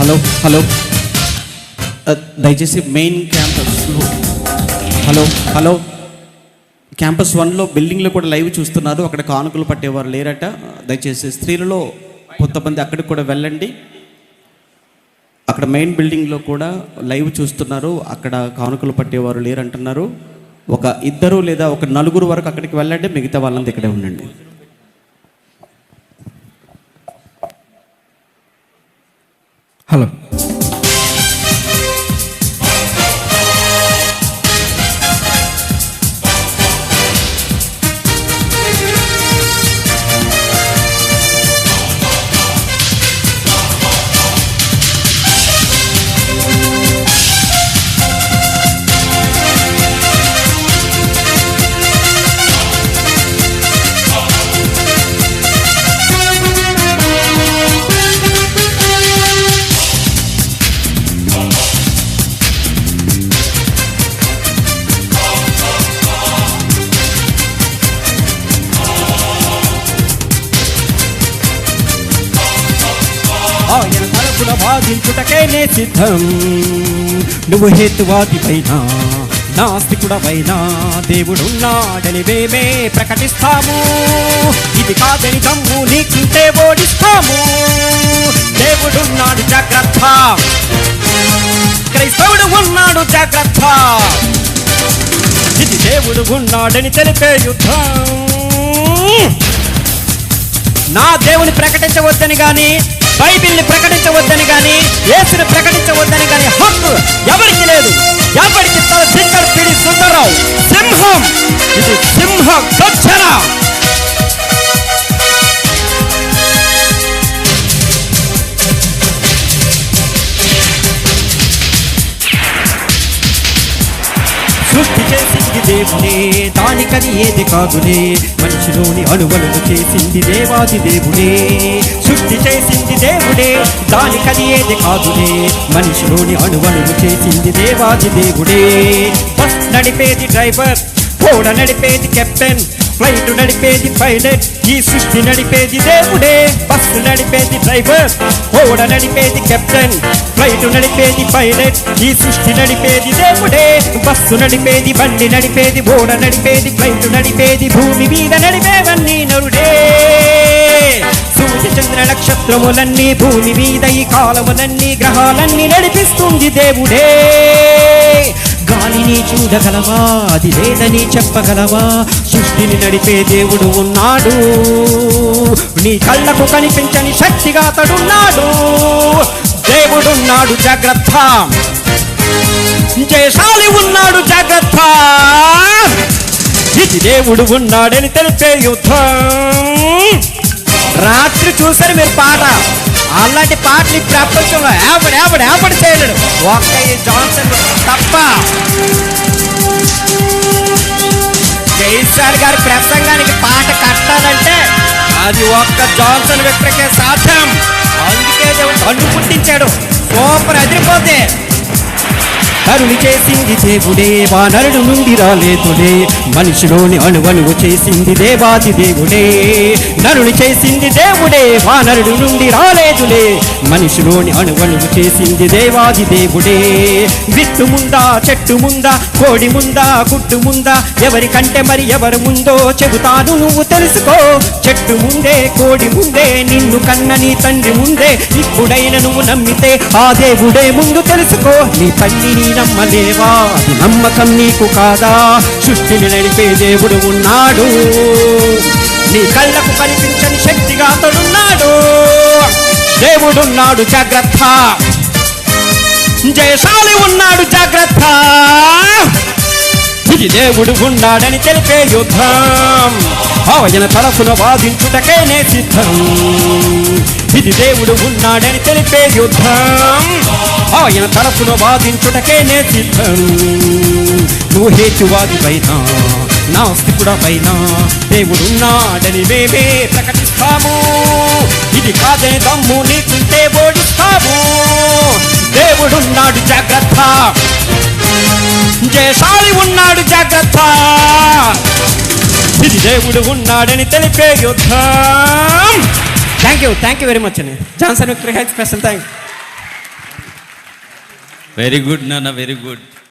Hello hello. Uh, దయచేసి main క్యాంపస్లో hello hello. Campus వన్లో బిల్డింగ్లో కూడా లైవ్ చూస్తున్నారు. అక్కడ కానుకలు పట్టేవారు లేరట. Uh, దయచేసి స్త్రీలలో కొంతమంది అక్కడికి కూడా వెళ్ళండి. అక్కడ మెయిన్ బిల్డింగ్లో కూడా లైవ్ చూస్తున్నారు. అక్కడ కానుకలు పట్టేవారు లేరంటున్నారు. ఒక ఇద్దరు లేదా ఒక నలుగురు వరకు అక్కడికి వెళ్ళండి. మిగతా వాళ్ళంతా ఇక్కడే ఉండండి. హలో ఆయన తరపున వాదించుటకే నే సిద్ధం. నువ్వు హేతువాది పైన నాస్తికుడవైనా దేవుడున్నాడని మేమే ప్రకటిస్తాము. ఇది కాదని దమ్ము నీకుంటే ఓడిస్తాము. దేవుడున్నాడు జాగ్రత్త. క్రైస్తవుడు ఉన్నాడు జాగ్రత్త. ఇది దేవుడు ఉన్నాడని తెలిపే యుద్ధం. నా దేవుని ప్రకటించవద్దని కానీ బైబిల్ని ప్రకటించవద్దని కానీ యేసుని ప్రకటించవద్దని కానీ హక్కు ఎవరికి లేదు. ఎవరికి తన సింగర్ పిడి సుందరరావు. సింహం. ఇది సింహ గచ్చరా. సృష్టి చేసింది దేవుడే దానికని ఏది కాదులే. మనిషిలోని అణువణువు చేసింది దేవాది దేవుడే. సృష్టి చేసింది దేవుడే. దానికని ఏది కాదులే. మనిషిలోని అణువణువు చేసింది దేవాది దేవుడే. బస్ నడిపేది డ్రైవర్ ఓడ నడిపేది కెప్టెన్ ఫ్లైట్ నడిపేది పైలట్ ఈ సృష్టి నడిపేది దేవుడే. బస్సు నడిపేది డ్రైవర్ ఓడ నడిపేది కెప్టెన్. ఫ్లైట్ నడిపేది పైలట్ ఈ సృష్టి నడిపేది దేవుడే. బస్సు నడిపేది బండి నడిపేది ఓడ నడిపేది ఫ్లైట్ నడిపేది భూమి మీద నడిపేవన్నీ నరుడే. సూర్య చంద్ర నక్షత్రములన్నీ భూమి మీద ఈ కాలములన్నీ గ్రహాలన్నీ నడిపిస్తుంది దేవుడే. గాలిని చూడగలవా? అది లేదని చెప్పగలవా? సృష్టిని నడిపే దేవుడు ఉన్నాడు. నీ కళ్ళకు కనిపించని శక్తిగా అతడున్నాడు. దేవుడున్నాడు జాగ్రత్త. జయశాలి ఉన్నాడు జాగ్రత్త. ఇది దేవుడు ఉన్నాడని తెలిపే యుద్ధం. రాత్రి చూసారు మీరు పాట. అలాంటి పాటలు ప్రపంచంలో ఏపడి ఏపడి ఏపడి చేయలేడు ఒక్క జాన్సన్ తప్ప అది ఒక్క జాన్సన్ విక్రకే సాధ్యం. అందుకే దేవుడు కళ్ళు పుట్టించాడు. సూపర్ అదిరిపోతే కరుణి చేసింది దేవుడే వానరుడు నుండి రాలేదుడే మనిషిలోని అణువణువు చేసింది దేవాది దేవుడే. నరుని చేసింది దేవుడే వానరుడు నుండి రాలేదులే. మనిషిలోని అణువణువు చేసింది దేవాది దేవుడే. విత్తు ముందా చెట్టు ముందా కోడి ముందా గుట్టు ముందా ఎవరికంటే మరి ఎవరు ముందో చెబుతాను నువ్వు తెలుసుకో. చెట్టు ముందే కోడి ముందే నిన్ను కన్న నీ తండ్రి ముందే ఇప్పుడైన నువ్వు నమ్మితే ఆ దేవుడే ముందు తెలుసుకో. నీ తల్లిని నమ్మలేవా నమ్మకం నీకు కాదా? సృష్టిని నడిపే దేవుడు ఉన్నాడు. నీ కళ్ళకు కనిపించని శక్తిగా అతడున్నాడు. దేవుడున్నాడు జాగ్రత్త. జయశాలి ఉన్నాడు జాగ్రత్త. ఇది దేవుడు ఉన్నాడని తెలిపే యుద్ధం. ఆయన తరఫున వాదించుటకైనే సిద్ధం. ఇది దేవుడు ఉన్నాడని తెలిపే యుద్ధం. ఆయన తరఫున వాదించుటకేనే సిద్ధం. నువ్వు హేతువాది పైన దేవుడున్నాడని మేమే ప్రకటిస్తాము. ఇది కాదని దమ్ము నీకుంటే ఓడిస్తాము. దేవుడున్నాడు జాగ్రత్త. జయశాలి ఉన్నాడు వ్యర్థ దేవుడు ఉన్నాడని తెలిపే యుద్ధం. Thank you thank you very much అండి Johnson special thank very good నాన్న వెరీ గుడ్